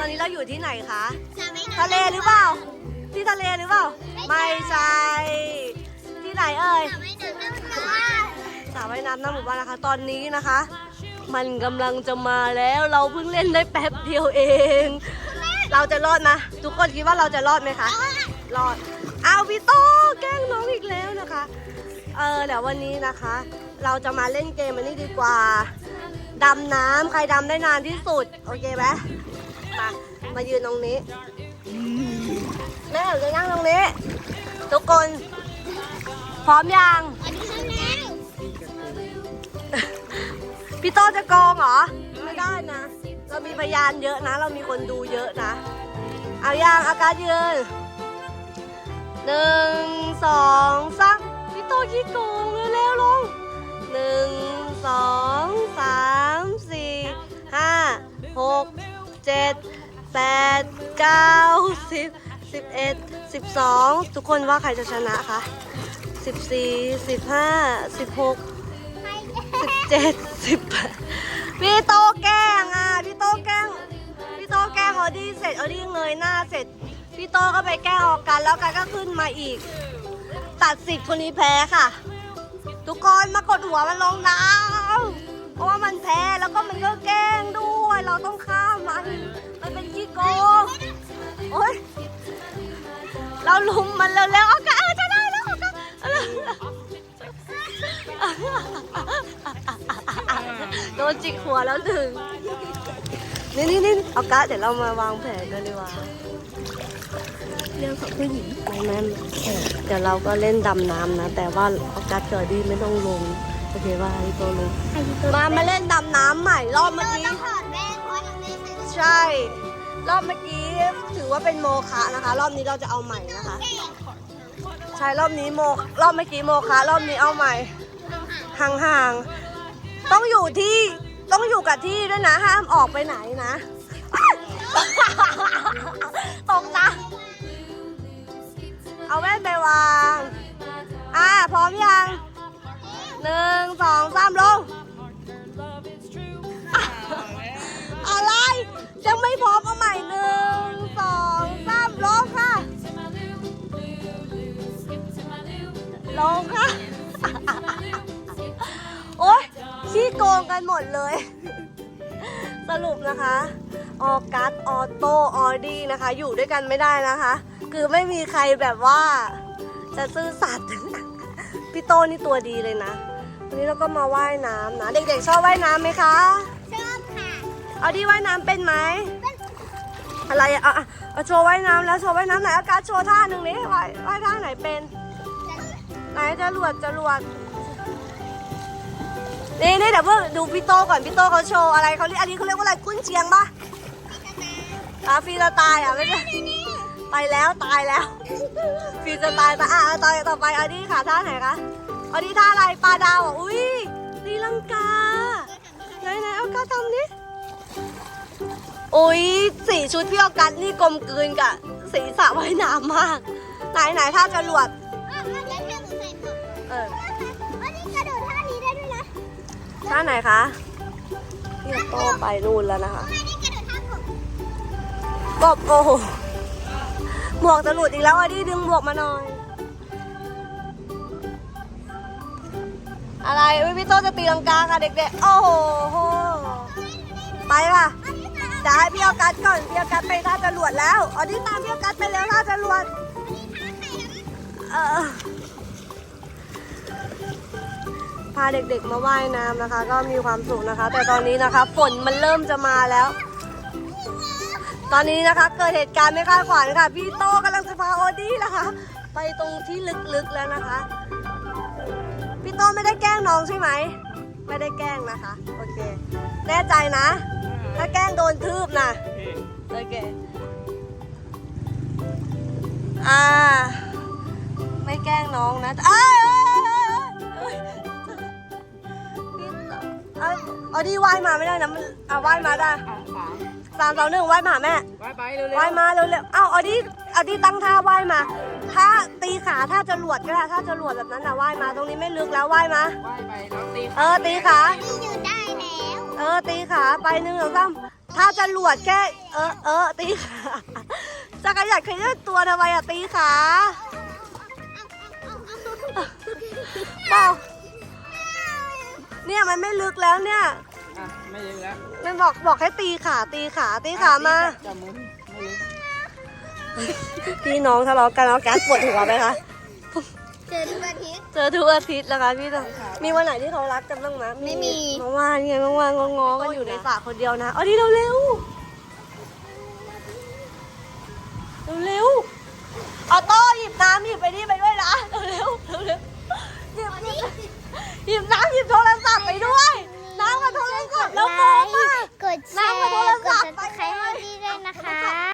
อนนี้เราอยู่ที่ไหนคะจะไม่ทะเลหรือเปล่า ที่ทะเลหรือเปล่า ไม่ใช่ ที่ไหนเอ่ยจะไม่น้ำน้ำน้ำสระว่ายน้ำหน้าหมู่บ้านนะคะ ตอนนี้นะคะ มันกำลังจะมาแล้ว เราเพิ่งเล่นได้แป๊บเดียวเอง เราจะรอดนะ ทุกคนคิดว่าเราจะรอดไหมคะ รอดเอาพี่โตแกล้งน้องอีกแล้วนะคะ เออเดี๋ยววันนี้นะคะ เราจะมาเล่นเกมอันนี้ดีกว่า ดำน้ำใครดำได้นานที่สุด โอเคไหม มามายืนตรงนี้ แม่จะนั่งตรงนี้ ทุกคน พร้อมยังพี่โตจะโกงเหรอ ไม่ได้นะ เรามีพยานเยอะนะ เรามีคนดูเยอะนะ เอายังอาการยืนหนึ่งสองสามพี่โตขี้โกงเร็วๆลงหนึ่ง แปดเก้าสิบสิบเอ็ดสิบสองทุกคนว่าใครจะชนะคะสิบสี่สิบห้าสิบหกสิบเจ็ดสิบพี่โตแกล้งอะพี่โตแกล้งพี่โตแกล้งออดี้เสร็จออดี้เงยหน้าเสร็จ พี่โตก็ไปแกล้งออกกันแล้วกันก็ขึ้นมาอีก ตัดสิทธิ์คนนี้แพ้ค่ะ ทุกคนมากดหัวมันลงน้ำเพราะว่ามันแพ้แล้วก็มันก็แกล้งด้วยเราต้องฆ่า เราลุมมันเร็วๆเอากันเออจะได้แล้วเอากัวๆโดนจิกหัวแล้วหนึ่งนี่นี่นี่เอาการ์ดเดี๋ยวเรามาวางแผนกันดีกว่าเรื่องของผู้หญิงไม่แม่เออเดี๋ยวเราก็เล่นดำน้ำนะ แต่ว่าเอาการ์ดเจอดีไม่ต้องลงโอเคว่าพี่โตลงมามาเล่นดำน้ำใหม่รอบเมื่อกี้ใช่ รอบเมื่อกี้ ถือว่าเป็นโมฆะนะคะ รอบนี้เราจะเอาใหม่นะคะ ใช่รอบนี้โมรอบเมื่อกี้โมฆะรอบนี้เอาใหม่ห่างๆต้องอยู่ที่ต้องอยู่กับที่ด้วยนะห้ามออกไปไหนนะตกนะเอาแว่นไปวางอ่าพร้อมยังหนึ่งสองสามลงอะไรยังไม่พร้อม ลงค่ะ โอ๊ยขี้โกงกันหมดเลย สรุปนะคะออกัสออโต้ออดี้นะคะ อยู่ด้วยกันไม่ได้นะคะ คือไม่มีใครแบบว่า จะซื่อสัตย์พี่โตนี่ตัวดีเลยนะวันนี้เราก็มาว่ายน้ำนะ เด็กๆชอบว่ายน้ำไหมคะ ชอบค่ะ เอาดีว่ายน้ำเป็นไหม อะไรอะอะอะเอาโชว์ว่ายน้ำแล้วโชว์ว่ายน้ำไหนอากาศโชว์ท่าหนึ่งนี้ว่ายว่ายท่าไหนเป็น ไหนจะรวดจะรวดนี่นี่เดี๋ยวเพิ่งดูพี่โตก่อนพี่โตเขาโชว์อะไรเขาเรียกอันนี้เขาเรียกว่าอะไรกุ้นเชียงปะอะฟรีสไตล์อะไม่ใช่ไปแล้วตายแล้วฟรีสไตล์ไปอะเอาต่อต่อไปเอาดีค่ะท่าไหนคะเอาดีท่าอะไรปลาดาวอะอุ้ยตีลังกาไหนไหนเอาก้าทำดิโอ้ยสีชุดพี่ออกัสนี่กลมกลืนกับสีสระว่ายน้ำมาก ไหนไหนท่าจรวด เอออันนี้กระโดดท่านี้ได้ด้วยนะท่าไหนคะพี่โตไปนู่นแล้วนะคะอันนี้กระโดดท่าผมกบโอ้โหหมวกจะหลุดอีกแล้วอะดิดึงหมวกมาหน่อย อะไรเอ้ยพี่โตจะตีลังกาค่ะเด็กๆ โอ้โห ไปค่ะอันนี้ค่ะเดี๋ยวให้พี่ออกัสก่อนพี่ออกัสไปท่าจรวดแล้วเอาดิตามพี่ออกัสไปแล้วท่าจรวดเออาเด็กๆมาว่ายน้ำนะคะ ก็มีความสุขนะคะ แต่ตอนนี้นะคะฝนมันเริ่มจะมาแล้ว ตอนนี้นะคะเกิดเหตุการณ์ไม่คาดฝันค่ะ พี่โตกำลังจะพาโอดี้นะคะ ไปตรงที่ลึกๆแล้วนะคะ พี่โตไม่ได้แกล้งน้องใช่ไหมไม่ได้แกล้งนะคะโอเค แน่ใจนะ ถ้าแกล้งโดนทืบนะโอเคอ่าไม่แกล้งน้องนะเอ้ย เอาเอาดีว่ายมาไม่ได้นะมันเอาว่ายมาได้อะสามสามสองหนึ่งว่ายมาหาแม่ไปไปเร็วๆว่ายมาเร็วๆ เอ้าเอาดีเอาดีตั้งท่าว่ายมา ถ้าตีขาถ้าจะหลวดก็ได้ถ้าจะหลวดแบบนั้นนะว่ายมา ตรงนี้ไม่ลึกแล้วว่ายมา ว่ายไปแล้วตีเออตีขา นี่อยู่ได้แล้วเออตีขาไปหนึ่งสองสามถ้าจะหลวดแค่เออเออตีขาจักรยานขยื่นตัวทำไมอะตีขาเปล่า เนี่ยมันไม่ลึกแล้วเนี่ย อะไม่ลึกแล้วมันบอกบอกให้ตีขาตีขาตีขามาจับมือไม่ลึกพี่น้องทะเลาะกันแล้วแก๊สปวดหัวไหมคะ เจอทุกอาทิตย์ เจอทุกอาทิตย์แล้วคะพี่น้องมีวันไหนที่เขารักกันบ้างไหมไม่มี เมื่อวานไงเมื่อวานงอๆกันอยู่ในสระคนเดียวนะเอาดิเร็วเร็วเร็วเร็วๆเอาโต้หยิบน้ำหยิบไปนี่ไปด้วยนะเร็วเร็วเร็วเร็วหยิบหยิบหยิบน้